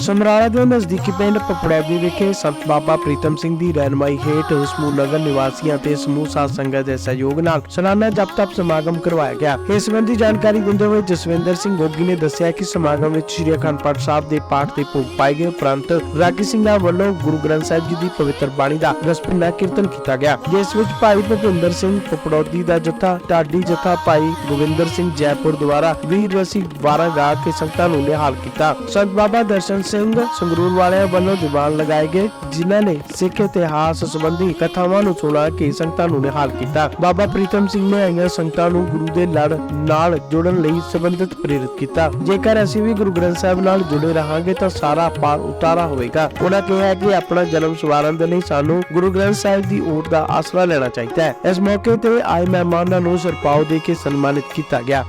ਸਮਰਾਲਾ ਦੇ ਨਜ਼ਦੀਕੀ ਪਿੰਡ ਪਪੜੈਵੀ ਵਿਖੇ ਸੰਤ ਬਾਬਾ ਪ੍ਰੀਤਮ ਸਿੰਘ ਦੀ ਰਹਿਨਮਾਈ ਹੇਠ ਸਮੂਹ ਨਗਰ ਨਿਵਾਸੀਆਂ ਤੇ ਸਮੂਹ ਸਾਧ ਸੰਗਤ ਦੇ ਸਹਿਯੋਗ ਨਾਲ ਸਾਲਾਨਾ ਜਪ ਤਪ ਸਮਾਗਮ ਕਰਵਾਇਆ ਗਿਆ। ਇਸ ਸੰਬੰਧੀ ਜਾਣਕਾਰੀ ਦਿੰਦੇ ਹੋਏ ਜਸਵਿੰਦਰ ਸਿੰਘ ਗੋਗੀ ਨੇ ਦੱਸਿਆ ਕਿ ਸਮਾਗਮ ਵਿੱਚ ਸ੍ਰੀ ਅਖੰਡ ਪਾਠ ਸਾਹਿਬ ਦੇ ਪਾਠ ਤੇ ਭੋਗ ਪਾਏ ਗਏ ਉਪਰੰਤ ਰਾਗੀ ਸਿੰਘਾਂ ਵੱਲੋਂ ਗੁਰੂ ਗ੍ਰੰਥ ਸਾਹਿਬ ਜੀ ਦੀ ਪਵਿੱਤਰ ਬਾਣੀ ਦਾ ਰਸਪੁਨਾ ਕੀਰਤਨ ਕੀਤਾ ਗਿਆ। ਜਿਸ ਵਿੱਚ ਭਾਈ ਭੁਪਿੰਦਰ ਸਿੰਘ ਪਪੜੌਦੀ ਦਾ ਜਥਾ, ਢਾਡੀ ਜਥਾ, ਭਾਈ ਗੋਬਿੰਦਰ ਸਿੰਘ ਜੈਪੁਰ ਦੁਆਰਾ ਵੀਰ ਰਸੀ 12 ਗਾ ਕੇ ਸੰਗਤਾਂ ਨੂੰ ਨਿਹਾਲ ਕੀਤਾ। ਸੰਤ ਬਾਬਾ ਦਰਸ਼ਨ ਸਿੰਘ ਸੰਗਰੂਰ ਵਾਲਿਆਂ ਵੱਲੋਂ ਦੀਵਾਨ ਲਗਾਏ ਗਏ, ਜਿਨ੍ਹਾਂ ਨੇ ਸਿੱਖ ਇਤਿਹਾਸ ਸੰਬੰਧੀ ਕਥਾਵਾਂ ਨੂੰ ਸੁਣਾ ਕੇ ਸੰਗਤਾਂ ਨੂੰ ਨਿਹਾਲ ਕੀਤਾ। ਬਾਬਾ ਪ੍ਰੀਤਮ ਸਿੰਘ ਨੇ ਆਈਆਂ ਸੰਗਤਾਂ ਨੂੰ ਗੁਰੂ ਦੇ ਲੜ ਨਾਲ ਜੁੜਨ ਲਈ ਸੰਬੰਧਿਤ ਪ੍ਰੇਰਿਤ ਕੀਤਾ। ਜੇਕਰ ਅਸੀਂ ਵੀ ਗੁਰੂ ਗ੍ਰੰਥ ਸਾਹਿਬ ਨਾਲ ਜੁੜੇ ਰਹਾਂਗੇ ਤਾਂ ਸਾਰਾ ਪਾਰ ਉਤਾਰਾ ਹੋਵੇਗਾ। ਉਹਨਾਂ ਕਿਹਾ ਕਿ ਆਪਣਾ ਜਨਮ ਸਵਾਰਨ ਦੇ ਲਈ ਸਾਨੂੰ ਗੁਰੂ ਗ੍ਰੰਥ ਸਾਹਿਬ ਦੀ ਓਟ ਦਾ ਆਸਰਾ ਲੈਣਾ ਚਾਹੀਦਾ ਹੈ। ਇਸ ਮੌਕੇ ਤੇ ਆਏ ਮਹਿਮਾਨਾਂ ਨੂੰ ਸਰਪਾਉ ਦੇ ਕੇ ਸਨਮਾਨਿਤ ਕੀਤਾ ਗਿਆ।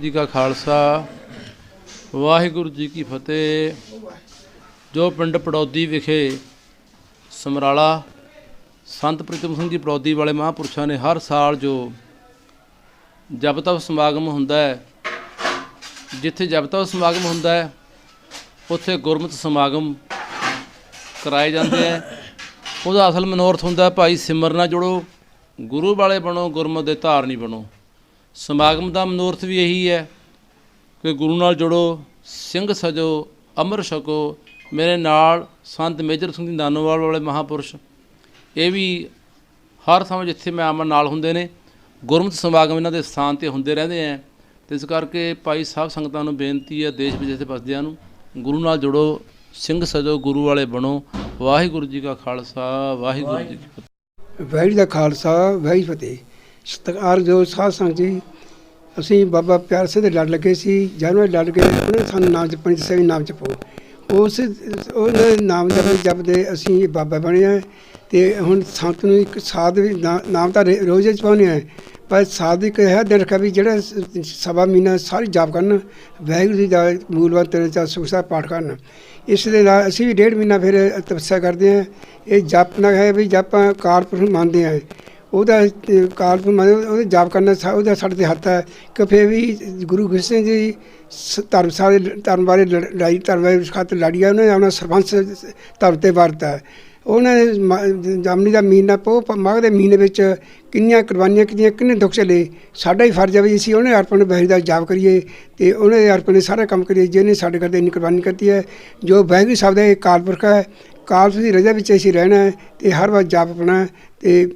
ਜੀ ਕਾ ਖਾਲਸਾ ਵਾਹਿਗੁਰੂ ਜੀ ਕੀ ਫਤਿਹ। ਜੋ ਪਿੰਡ ਪੜੌਦੀ ਵਿਖੇ ਸਮਰਾਲਾ ਸੰਤ ਪ੍ਰੀਤਮ ਸਿੰਘ ਜੀ ਪੜੌਦੀ ਵਾਲੇ ਮਹਾਂਪੁਰਸ਼ਾਂ ਨੇ ਹਰ ਸਾਲ ਜੋ ਜਪ ਤਪ ਸਮਾਗਮ ਹੁੰਦਾ ਹੈ ਜਿੱਥੇ ਜਪ ਤਪ ਸਮਾਗਮ ਹੁੰਦਾ ਹੈ ਉੱਥੇ ਗੁਰਮਤਿ ਸਮਾਗਮ ਕਰਾਏ ਜਾਂਦੇ ਹੈ। ਉਹਦਾ ਅਸਲ ਮਨੋਰਥ ਹੁੰਦਾ ਹੈ, ਭਾਈ ਸਿਮਰਨਾ ਜੁੜੋ ਗੁਰੂ ਵਾਲੇ ਬਣੋ ਗੁਰਮਤਿ ਦੇ ਧਾਰਨੀ ਬਣੋ। ਸਮਾਗਮ ਦਾ ਮਨੋਰਥ ਵੀ ਇਹੀ ਹੈ ਕਿ ਗੁਰੂ ਨਾਲ ਜੁੜੋ, ਸਿੰਘ ਸਜੋ ਅੰਮ੍ਰਿਤ ਛਕੋ, ਮੇਰੇ ਨਾਲ ਸੰਤ ਮੇਜਰ ਸਿੰਘ ਜੀ ਨਾਨੋਵਾਲ ਵਾਲੇ ਮਹਾਪੁਰਸ਼। ਇਹ ਵੀ ਹਰ ਥਾਂ ਜਿੱਥੇ ਮੈਂ ਆਮਨ ਨਾਲ ਹੁੰਦੇ ਨੇ, ਗੁਰਮਤਿ ਸਮਾਗਮ ਇਹਨਾਂ ਦੇ ਸਥਾਨ ਤੇ ਹੁੰਦੇ ਰਹਿੰਦੇ ਆ ਤੇ ਇਸ ਕਰਕੇ ਭਾਈ ਸਾਹਿਬ ਸੰਗਤਾਂ ਨੂੰ ਬੇਨਤੀ ਹੈ ਦੇਸ਼ ਵਿਦੇਸ਼ ਦੇ ਵਸਦਿਆਂ ਨੂੰ, ਗੁਰੂ ਨਾਲ ਜੁੜੋ, ਸਿੰਘ ਸਜੋ, ਗੁਰੂ ਵਾਲੇ ਬਣੋ। ਵਾਹਿਗੁਰੂ ਜੀ ਕਾ ਖਾਲਸਾ, ਵਾਹਿਗੁਰੂ ਜੀ ਕੀ ਫਤਿਹ। ਵਾਹਿਗੁਰੂ ਦਾ ਖਾਲਸਾ, ਵਾਹਿਗੁਰੂ ਫਤਿਹ। ਸਤਿਕਾਰ ਜੋ ਸਾਧ ਸੰਗਤ ਜੀ, ਅਸੀਂ ਬਾਬਾ ਪਿਆਰ ਸਿੰਘ ਦੇ ਲੜ ਲੱਗੇ ਸੀ ਜਦੋਂ ਲੜ ਕੇ ਉਹਨੇ ਸਾਨੂੰ ਨਾਮ ਜਪਣ ਦੱਸਿਆ ਵੀ ਨਾਮ ਜਪੋ। ਉਸ ਉਹਦੇ ਨਾਮ ਜਪਦੇ ਜਪਦੇ ਅਸੀਂ ਬਾਬਾ ਬਣੇ ਆ ਤੇ ਹੁਣ ਸੰਤ ਨੂੰ ਇੱਕ ਸਾਧ ਵੀ ਨਾਮ ਤਾਂ ਰੇ- ਰੋਜ਼ ਹੀ ਜਪਾਉਂਦੇ ਆ ਪਰ ਸਾਧ ਇੱਕ ਹੈ ਦਿਨ ਰੱਖਿਆ ਵੀ ਜਿਹੜਾ ਸਵਾ ਮਹੀਨਾ ਸਾਰੀ ਜਾਪ ਕਰਨ, ਵਾਹਿਗੁਰੂ ਜੀ ਦਾ ਮੂਲਵਾਨ ਤੇਰੇ ਚਾ ਸੁਖਸਾ ਪਾਠ ਕਰਨ। ਇਸ ਦੇ ਨਾਲ ਅਸੀਂ ਵੀ ਡੇਢ ਮਹੀਨਾ ਫਿਰ ਤਪੱਸਿਆ ਕਰਦੇ ਹਾਂ। ਇਹ ਜਪ ਨਾ ਹੈ ਵੀ ਜਪ ਕਾਰਪੁਰਖ ਮੰਨਦੇ ਹਾਂ। ਉਹਦਾ ਕਾਲ ਮਤਲਬ ਉਹਦੇ ਜਾਪ ਕਰਨਾ, ਸਾ- ਉਹਦਾ ਸਾਡੇ ਤੇ ਹੱਥ ਹੈ। ਕਿ ਫਿਰ ਵੀ ਗੁਰੂ ਗੋਬਿੰਦ ਸਿੰਘ ਜੀ ਸ- ਧਰਮ ਸਾਰੇ ਧਰਮ ਬਾਰੇ ਲੜ- ਲੜਾਈ, ਧਰਮ ਬਾਰੇ ਖਾਤਰ ਲੜੀ ਆ ਉਹਨਾਂ ਨੇ ਆਪਣਾ ਸਰਪੰਚ ਧਰਮ ਤੇ ਵਰਤਾ ਉਹਨਾਂ ਨੇ ਮ- ਜਾਮਨੀ ਦਾ ਮਹੀਨਾ, ਪੋ ਮਾਘ ਦੇ ਮਹੀਨੇ ਵਿੱਚ ਕਿੰਨੀਆਂ ਕੁਰਬਾਨੀਆਂ ਕੀਤੀਆਂ, ਕਿੰਨੇ ਦੁੱਖ ਝੱਲੇ। ਸਾਡਾ ਹੀ ਫਰਜ਼ ਹੈ ਵੀ ਅਸੀਂ ਉਹਨੇ ਅਰਪਣ ਬਹਿਰੀ ਦਾ ਜਾਪ ਕਰੀਏ ਤੇ ਦੇ ਅਰਪਣ ਦੇ ਸਾਰਾ ਕੰਮ ਕਰੀਏ, ਜਿਹਨੇ ਸਾਡੇ ਘਰ ਕਰਦੇ ਇੰਨੀ ਕੁਰਬਾਨੀ ਕੀਤੀ ਹੈ। ਜੋ ਬਹਿਰੀ ਸਾਹਿਬ ਦਾ ਇਹ ਕਾਲਪੁਰਖ ਹੈ ਕਾਲਪੁਰਖ ਦੀ ਰਜਾ ਵਿੱਚ ਅਸੀਂ ਰਹਿਣਾ ਹੈ ਤੇ ਹਰ ਵਾਰ ਜਾਪ ਆਪਣਾ ਤੇ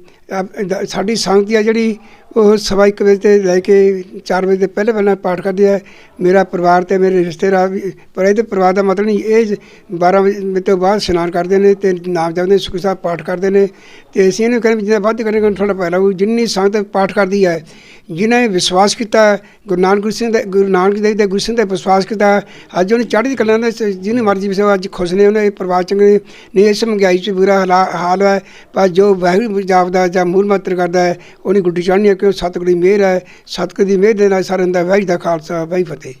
ਸਾਡੀ ਸੰਗਤੀ ਆ ਜਿਹੜੀ ਉਹ ਸਵਾ ਇੱਕ ਵਜੇ ਤੇ ਲੈ ਕੇ 4 ਵਜੇ ਦੇ ਪਹਿਲੇ ਪਹਿਲਾਂ ਪਾਠ ਕਰਦੇ ਆ। ਮੇਰਾ ਪਰਿਵਾਰ ਤੇ ਮੇਰੇ ਰਿਸ਼ਤੇਦਾਰ ਵੀ, ਪਰ ਇਹਦੇ ਪਰਿਵਾਰ ਦਾ ਮਤਲਬ ਨਹੀਂ, ਇਹ 12 ਵਜੇ ਤੋਂ ਬਾਅਦ ਇਸ਼ਨਾਨ ਕਰਦੇ ਨੇ ਤੇ ਨਾਮ ਜਪਦੇ, ਸੁਖੀ ਸਾਹਿਬ ਪਾਠ ਕਰਦੇ ਨੇ। ਤੇ ਅਸੀਂ ਇਹਨੂੰ ਕਹਿੰਦੇ ਵੀ ਜਿੰਨਾ ਵੱਧ ਕਰੇਗਾ ਥੋੜਾ ਪਹਿਲਾ ਉਹ ਜਿੰਨੀ ਸੰਗਤ ਪਾਠ ਕਰਦੀ ਹੈ ਜਿਨ੍ਹਾਂ ਨੇ ਵਿਸ਼ਵਾਸ ਕੀਤਾ, ਗੁਰੂ ਨਾਨਕ ਗੁਰੂ ਸਿੰਘ ਦੇ, ਗੁਰੂ ਨਾਨਕ ਦੇਵ ਦੇ ਗੁਰੂ ਸਿੰਘ ਦਾ ਵਿਸ਼ਵਾਸ ਕੀਤਾ, ਅੱਜ ਉਹਨੇ ਚੜ੍ਹਦੀ ਕਲਾਂ ਦੇ ਜਿਹਨੇ ਮਰਜ਼ੀ ਵਿਸੇ ਅੱਜ ਖੁਸ਼ ਨੇ ਉਹਨੇ ਪਰਿਵਾਰ ਚੰਗੇ ਨਹੀਂ, ਇਸ ਮਹਿੰਗਾਈ 'ਚ ਬੁਰਾ ਹਾਲਾ- ਹਾਲ ਹੈ ਪਰ ਜੋ ਵਾਹਿਗੁਰੂ ਜਾਪਦਾ ਜਾਂ ਮੂਲ ਮੰਤਰ ਕਰਦਾ ਹੈ, ਉਹਨੇ ਗੁੱਡੀ ਚੜ੍ਹਨੀ ਹੈ ਸਤਿਗੁਰੂ ਦੀ ਮਿਹਰ ਹੈ, ਸਤਿਗੁਰੂ ਦੀ ਮਿਹਰ ਦੇ ਨਾਲ ਸਾਰਿਆਂ ਦਾ ਵਾਹਿਗੁਰੂ ਦਾ ਖਾਲਸਾ, ਵਾਹਿਗੁਰੂ ਫਤਿਹ।